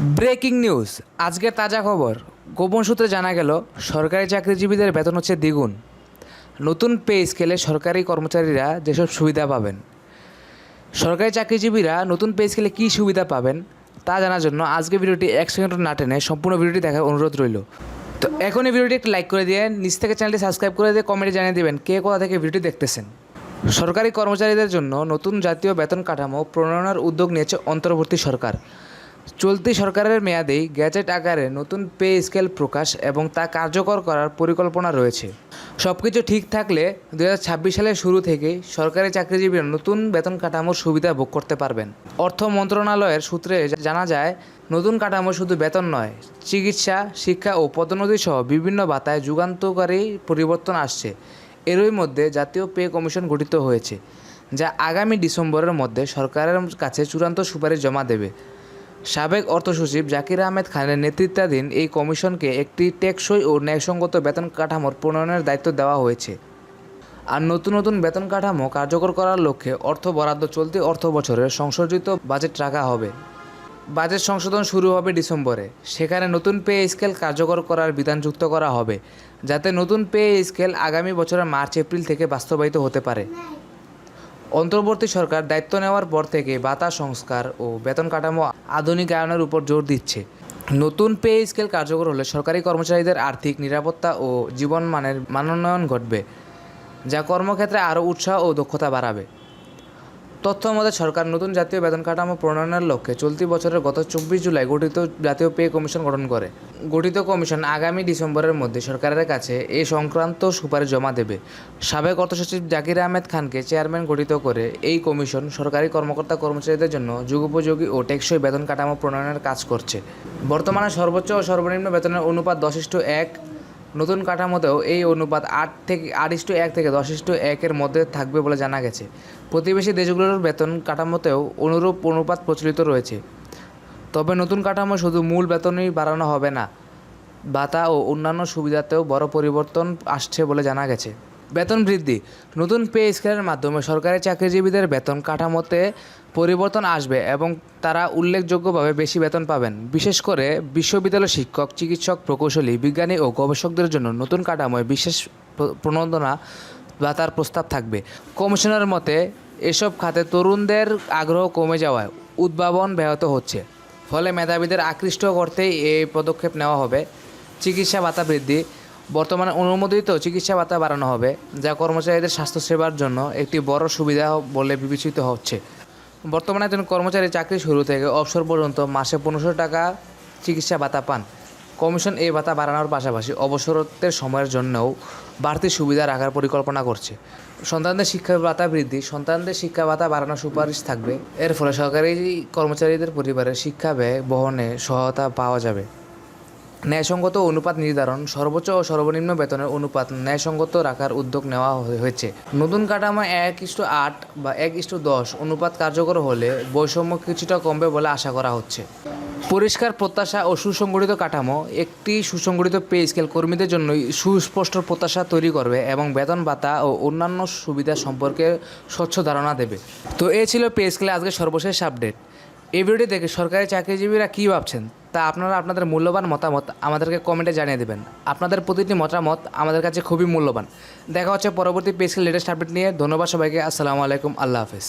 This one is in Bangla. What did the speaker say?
ব্রেকিং নিউজ, আজকের তাজা খবর। গোপন সূত্রে জানা গেল, সরকারি চাকরিজীবীদের বেতন হচ্ছে দ্বিগুণ। নতুন পে স্কেলে সরকারি কর্মচারীরা যেসব সুবিধা পাবেন। সরকারি চাকরিজীবীরা নতুন পে স্কেলে কী সুবিধা পাবেন, তা জানার জন্য আজকে ভিডিওটি এক সেকেন্ড না টেনে সম্পূর্ণ ভিডিওটি দেখার অনুরোধ রইল। তো এখন এই ভিডিওটি একটু লাইক করে দিয়ে, নিচ থেকে চ্যানেলটি সাবস্ক্রাইব করে দিয়ে কমেন্টে জানিয়ে দেবেন কে কোথা থেকে ভিডিওটি দেখতেছেন। সরকারি কর্মচারীদের জন্য নতুন জাতীয় বেতন কাঠামো প্রণয়নের উদ্যোগ নিয়েছে অন্তর্বর্তী সরকার। চলতি সরকারের মেয়াদেই গ্যাজেট আকারে নতুন পে স্কেল প্রকাশ এবং তা কার্যকর করার পরিকল্পনা রয়েছে। সব কিছু ঠিক থাকলে দু হাজার ছাব্বিশ সালের শুরু থেকেই সরকারি চাকরিজীবীরা নতুন বেতন কাঠামোর সুবিধা ভোগ করতে পারবেন। অর্থ মন্ত্রণালয়ের সূত্রে জানা যায়, নতুন কাঠামো শুধু বেতন নয়, চিকিৎসা, শিক্ষা ও পদোন্নতি সহ বিভিন্ন ভাতায় যুগান্তকারী পরিবর্তন আসছে। এরই মধ্যে জাতীয় পে কমিশন গঠিত হয়েছে, যা আগামী ডিসেম্বরের মধ্যে সরকারের কাছে চূড়ান্ত সুপারিশ জমা দেবে। সাবেক অর্থ সচিব জাকির আহমেদ খানের নেতৃত্বাধীন এই কমিশনকে একটি টেকসই ও ন্যায়সঙ্গত বেতন কাঠামোর প্রণয়নের দায়িত্ব দেওয়া হয়েছে। আর নতুন নতুন বেতন কাঠামো কার্যকর করার লক্ষ্যে অর্থ বরাদ্দ চলতি অর্থ বছরের সংশোধিত বাজেট রাখা হবে। বাজেট সংশোধন শুরু হবে ডিসেম্বরে। সেখানে নতুন পে স্কেল কার্যকর করার বিধান যুক্ত করা হবে, যাতে নতুন পে স্কেল আগামী বছরের মার্চ, এপ্রিল থেকে বাস্তবায়িত হতে পারে। অন্তর্বর্তী সরকার দায়িত্ব নেওয়ার পর থেকে বাতা সংস্কার ও বেতন কাঠামো আধুনিকায়নের উপর জোর দিচ্ছে। নতুন পে স্কেল কার্যকর হলে সরকারি কর্মচারীদের আর্থিক নিরাপত্তা ও জীবনমানের মানোন্নয়ন ঘটবে, যা কর্মক্ষেত্রে আরও উৎসাহ ও দক্ষতা বাড়াবে। তথ্য মতে সরকার নতুন জাতীয় বেতন কাঠামো প্রণয়নের লক্ষ্যে চলতি বছরের গত চব্বিশ জুলাই গঠিত জাতীয় পে কমিশন গঠন করে। গঠিত কমিশন আগামী ডিসেম্বরের মধ্যে সরকারের কাছে এ সংক্রান্ত সুপারিশ জমা দেবে। সাবেক অর্থসচিব জাকির আহমেদ খানকে চেয়ারম্যান গঠিত করে এই কমিশন সরকারি কর্মকর্তা কর্মচারীদের জন্য যুগোপযোগী ও টেকসই বেতন কাঠামো প্রণয়নের কাজ করছে। বর্তমানে সর্বোচ্চ ও সর্বনিম্ন বেতনের অনুপাত দশ এক নতুন কাঠামোতেও এই অনুপাত আট থেকে, আট ইস্টু এক থেকে দশ ইস্টু একের মধ্যে থাকবে বলে জানা গেছে। প্রতিবেশী দেশগুলোর বেতন কাঠামোতেও অনুরূপ অনুপাত প্রচলিত রয়েছে। তবে নতুন কাঠামো শুধু মূল বেতনই বাড়ানো হবে না, ভাতা ও অন্যান্য সুবিধাতেও বড় পরিবর্তন আসছে বলে জানা গেছে। বেতন বৃদ্ধি। নতুন পে স্কেলের মাধ্যমে সরকারি চাকরিজীবীদের বেতন কাঠামোতে পরিবর্তন আসবে এবং তারা উল্লেখযোগ্যভাবে বেশি বেতন পাবেন। বিশেষ করে বিশ্ববিদ্যালয় শিক্ষক, চিকিৎসক, প্রকৌশলী, বিজ্ঞানী ও গবেষকদের জন্য নতুন কাঠামোয় বিশেষ প্রণোদনা বা তার প্রস্তাব থাকবে। কমিশনের মতে, এসব খাতে তরুণদের আগ্রহ কমে যাওয়ায় উদ্ভাবন ব্যাহত হচ্ছে। ফলে মেধাবীদের আকৃষ্ট করতেই এই পদক্ষেপ নেওয়া হবে। চিকিৎসা ভাতা বৃদ্ধি বর্তমানে অনুমোদিত চিকিৎসা ভাতা বাড়ানো হবে, যা কর্মচারীদের স্বাস্থ্যসেবার জন্য একটি বড় সুবিধা বলে বিবেচিত হচ্ছে। বর্তমানে একজন কর্মচারী চাকরি শুরু থেকে অবসর পর্যন্ত মাসে পনেরোশো টাকা চিকিৎসা ভাতা পান। কমিশন এই ভাতা বাড়ানোর পাশাপাশি অবসরত্বের সময়ের জন্যও বাড়তি সুবিধা রাখার পরিকল্পনা করছে। সন্তানদের শিক্ষা ভাতা বৃদ্ধি, সন্তানদের শিক্ষা ভাতা বাড়ানোর সুপারিশ থাকবে। এর ফলে সরকারি কর্মচারীদের পরিবারের শিক্ষা ব্যয়, বহনে সহায়তা পাওয়া যাবে। ন্যায়সঙ্গত অনুপাত নির্ধারণ, সর্বোচ্চ ও সর্বনিম্ন বেতনের অনুপাত ন্যায়সঙ্গত রাখার উদ্যোগ নেওয়া হয়ে- হয়েছে। নতুন কাঠামো এক ইস্টু আট বা এক ইস্টু দশ অনুপাত কার্যকর হলে বৈষম্য কিছুটা কমবে বলে আশা করা হচ্ছে। পরিষ্কার প্রত্যাশা ও সুসংগঠিত কাঠামো, একটি সুসংগঠিত পে স্কেল কর্মীদের জন্য সুস্পষ্ট প্রত্যাশা তৈরি করবে এবং বেতন ভাতা ও অন্যান্য সুবিধা সম্পর্কে স্বচ্ছ ধারণা দেবে। তো এ ছিল পে স্কেলে আজকে সর্বশেষ আপডেট এই ভিডিওটি দেখে সরকারি চাকরিজীবীরা কী ভাবছেন, তা আপনারা আপনাদের মূল্যবান মতামত আমাদেরকে কমেন্টে জানিয়ে দেবেন। আপনাদের প্রতিটি মতামত আমাদের কাছে খুবই মূল্যবান। দেখা হচ্ছে পরবর্তী পেজকে লেটেস্ট আপডেট নিয়ে। ধন্যবাদ সবাইকে। আসসালামু আলাইকুম। আল্লাহ হাফেজ।